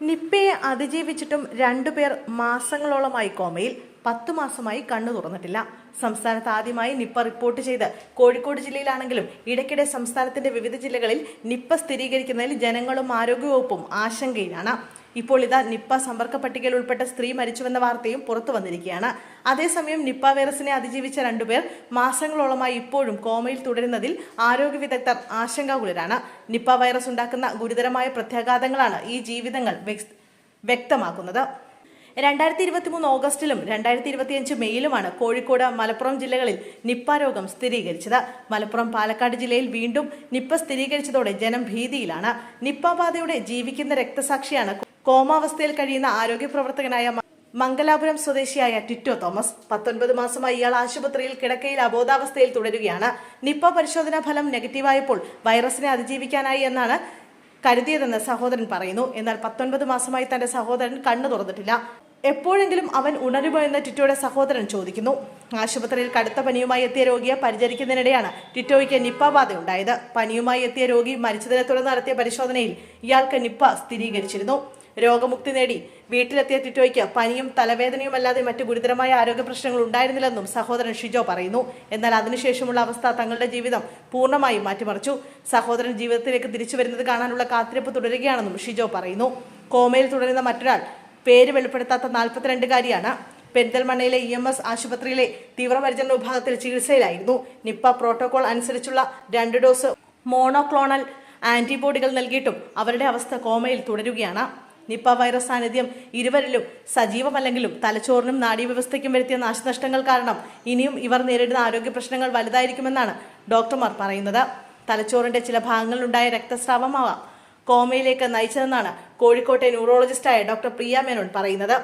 നിപ്പയെ അതിജീവിച്ചിട്ടും രണ്ടുപേർ മാസങ്ങളോളമായി കോമയിൽ പത്തു മാസമായി കണ്ണു തുറന്നിട്ടില്ല. സംസ്ഥാനത്ത് ആദ്യമായി നിപ്പ റിപ്പോർട്ട് ചെയ്ത് കോഴിക്കോട് ജില്ലയിലാണെങ്കിലും ഇടയ്ക്കിടെ സംസ്ഥാനത്തിന്റെ വിവിധ ജില്ലകളിൽ നിപ്പ സ്ഥിരീകരിക്കുന്നതിൽ ജനങ്ങളും ആരോഗ്യവകുപ്പും ആശങ്കയിലാണ്. ഇപ്പോൾ ഇതാ നിപ്പ സമ്പർക്ക പട്ടികയിൽ ഉൾപ്പെട്ട സ്ത്രീ മരിച്ചുവെന്ന വാർത്തയും പുറത്തു വന്നിരിക്കുകയാണ്. അതേസമയം നിപ്പ വൈറസിനെ അതിജീവിച്ച രണ്ടുപേർ മാസങ്ങളോളമായി ഇപ്പോഴും കോമയിൽ തുടരുന്നതിൽ ആരോഗ്യ വിദഗ്ധർ ആശങ്കാകുലരാണ്. നിപ്പ വൈറസ് ഉണ്ടാക്കുന്ന ഗുരുതരമായ പ്രത്യാഘാതങ്ങളാണ് ഈ ജീവിതങ്ങൾ വ്യക്തമാക്കുന്നത്. രണ്ടായിരത്തി ഇരുപത്തി മൂന്ന് ഓഗസ്റ്റിലും രണ്ടായിരത്തി ഇരുപത്തിയഞ്ച് മെയ്യിലുമാണ് കോഴിക്കോട് മലപ്പുറം ജില്ലകളിൽ നിപ്പ രോഗം സ്ഥിരീകരിച്ചത്. മലപ്പുറം പാലക്കാട് ജില്ലയിൽ വീണ്ടും നിപ്പ സ്ഥിരീകരിച്ചതോടെ ജനം ഭീതിയിലാണ്. നിപ്പ ബാധയുടെ ജീവിക്കുന്ന രക്തസാക്ഷിയാണ് കോമാവസ്ഥയിൽ കഴിയുന്ന ആരോഗ്യ പ്രവർത്തകനായ മംഗലാപുരം സ്വദേശിയായ ടിറ്റോ തോമസ്. പത്തൊൻപത് മാസമായി ഇയാൾ ആശുപത്രിയിൽ കിടക്കയിൽ അബോധാവസ്ഥയിൽ തുടരുകയാണ്. നിപ്പ പരിശോധനാ ഫലം നെഗറ്റീവായപ്പോൾ വൈറസിനെ അതിജീവിക്കാനായി എന്നാണ് കരുതിയതെന്ന് സഹോദരൻ പറയുന്നു. എന്നാൽ പത്തൊൻപത് മാസമായി തന്റെ സഹോദരൻ കണ്ണു തുറന്നിട്ടില്ല എപ്പോഴെങ്കിലും അവൻ ഉണരുമോ എന്ന് ടിറ്റോയുടെ സഹോദരൻ ചോദിക്കുന്നു. ആശുപത്രിയിൽ കടുത്ത പനിയുമായി എത്തിയ രോഗിയെ പരിചരിക്കുന്നതിനിടെയാണ് ടിറ്റോയ്ക്ക് നിപ്പ ബാധയുണ്ടായത്. പനിയുമായി എത്തിയ രോഗി മരിച്ചതിനെ തുടർന്ന് നടത്തിയ പരിശോധനയിൽ ഇയാൾക്ക് നിപ്പ സ്ഥിരീകരിച്ചിരുന്നു. രോഗമുക്തി നേടി വീട്ടിലെത്തിയ ടിറ്റോയ്ക്ക് പനിയും തലവേദനയും അല്ലാതെ മറ്റു ഗുരുതരമായ ആരോഗ്യ പ്രശ്നങ്ങൾ ഉണ്ടായിരുന്നില്ലെന്നും സഹോദരൻ ഷിജോ പറയുന്നു. എന്നാൽ അതിനുശേഷമുള്ള അവസ്ഥ തങ്ങളുടെ ജീവിതം പൂർണമായും മാറ്റിമറിച്ചു. സഹോദരൻ ജീവിതത്തിലേക്ക് തിരിച്ചു വരുന്നത് കാണാനുള്ള കാത്തിരിപ്പ് തുടരുകയാണെന്നും ഷിജോ പറയുന്നു. കോമയിൽ തുടരുന്ന മറ്റൊരാൾ പേര് വെളിപ്പെടുത്താത്ത നാൽപ്പത്തിരണ്ടുകാരിയാണ് പെരിന്തൽമണ്ണയിലെ ഇ എം എസ് ആശുപത്രിയിലെ തീവ്രപരിചരണ വിഭാഗത്തിൽ ചികിത്സയിലായിരുന്നു. നിപ്പ പ്രോട്ടോകോൾ അനുസരിച്ചുള്ള രണ്ട് ഡോസ് മോണോക്ലോണൽ ആന്റിബോഡികൾ നൽകിയിട്ടും അവരുടെ അവസ്ഥ കോമയിൽ തുടരുകയാണ്. നിപ്പ വൈറസ് സാന്നിധ്യം ഇരുവരിലും സജീവമല്ലെങ്കിലും തലച്ചോറിനും നാഡീവ്യവസ്ഥയ്ക്കും വരുത്തിയ നാശനഷ്ടങ്ങൾ കാരണം ഇനിയും ഇവർ നേരിടുന്ന ആരോഗ്യ പ്രശ്നങ്ങൾ വലുതായിരിക്കുമെന്നാണ് ഡോക്ടർമാർ പറയുന്നത്. തലച്ചോറിന്റെ ചില ഭാഗങ്ങളിലുണ്ടായ രക്തസ്രാവമാവാം. കോമയിലേക്ക് നയിച്ചതെന്നാണ് കോഴിക്കോട്ടെ ന്യൂറോളജിസ്റ്റായ ഡോക്ടർ പ്രിയ മേനോൻ പറയുന്നത്.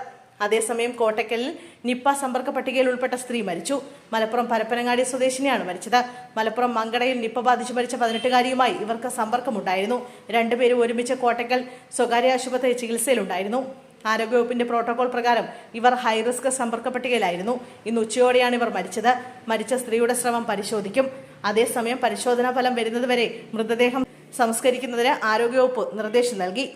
അതേസമയം കോട്ടക്കലിൽ നിപ്പ സമ്പർക്ക പട്ടികയിൽ ഉൾപ്പെട്ട സ്ത്രീ മരിച്ചു. മലപ്പുറം പരപ്പനങ്ങാടി സ്വദേശിനിയാണ് മരിച്ചത്. മലപ്പുറം മങ്കടയിൽ നിപ്പ ബാധിച്ച് മരിച്ച പതിനെട്ടുകാരിയുമായി ഇവർക്ക് സമ്പർക്കമുണ്ടായിരുന്നു. രണ്ടുപേരും ഒരുമിച്ച് കോട്ടക്കൽ സ്വകാര്യ ആശുപത്രി ചികിത്സയിലുണ്ടായിരുന്നു. ആരോഗ്യവകുപ്പിന്റെ പ്രോട്ടോകോൾ പ്രകാരം ഇവർ ഹൈറിസ്ക് സമ്പർക്ക പട്ടികയിലായിരുന്നു. ഇന്ന് ഉച്ചയോടെയാണ് ഇവർ മരിച്ചത്. മരിച്ച സ്ത്രീയുടെ ശ്രമം പരിശോധിക്കും. അതേസമയം പരിശോധനാ ഫലം വരുന്നതുവരെ മൃതദേഹം സംസ്കരിക്കുന്നതിന് ആരോഗ്യവകുപ്പ് നിർദ്ദേശം നൽകി.